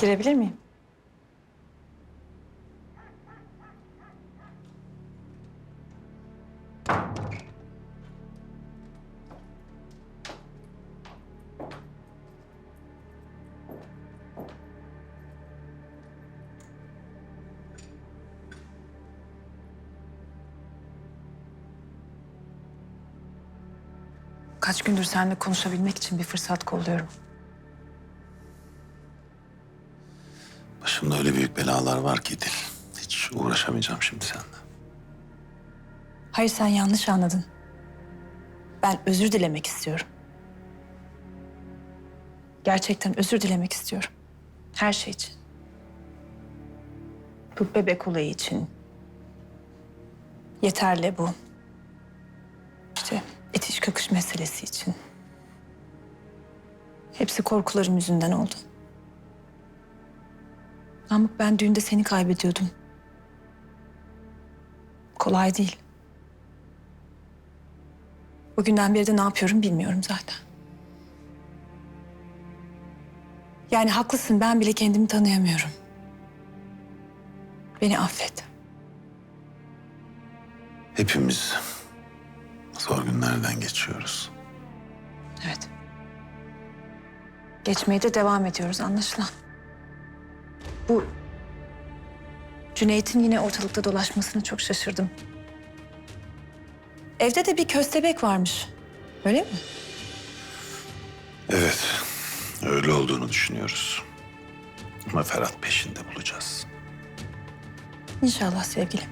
Girebilir miyim? Kaç gündür seninle konuşabilmek için bir fırsat kolluyorum. Başımda öyle büyük belalar var ki Dil. Hiç uğraşamayacağım şimdi seninle. Hayır sen yanlış anladın. Ben özür dilemek istiyorum. Gerçekten özür dilemek istiyorum. Her şey için. Bu bebek olayı için. Yeterli bu. İşte itiş kakış meselesi için. Hepsi korkularım yüzünden oldu. Namık ben düğünde seni kaybediyordum. Kolay değil. Bugünden beri de ne yapıyorum bilmiyorum zaten. Yani haklısın ben bile kendimi tanıyamıyorum. Beni affet. Hepimiz zor günlerden geçiyoruz. Evet. Geçmeye de devam ediyoruz anlaşılan. Bu Cüneyt'in yine ortalıkta dolaşmasına çok şaşırdım. Evde de bir köstebek varmış. Öyle mi? Evet, öyle olduğunu düşünüyoruz. Ama Ferhat peşinde bulacağız. İnşallah sevgilim.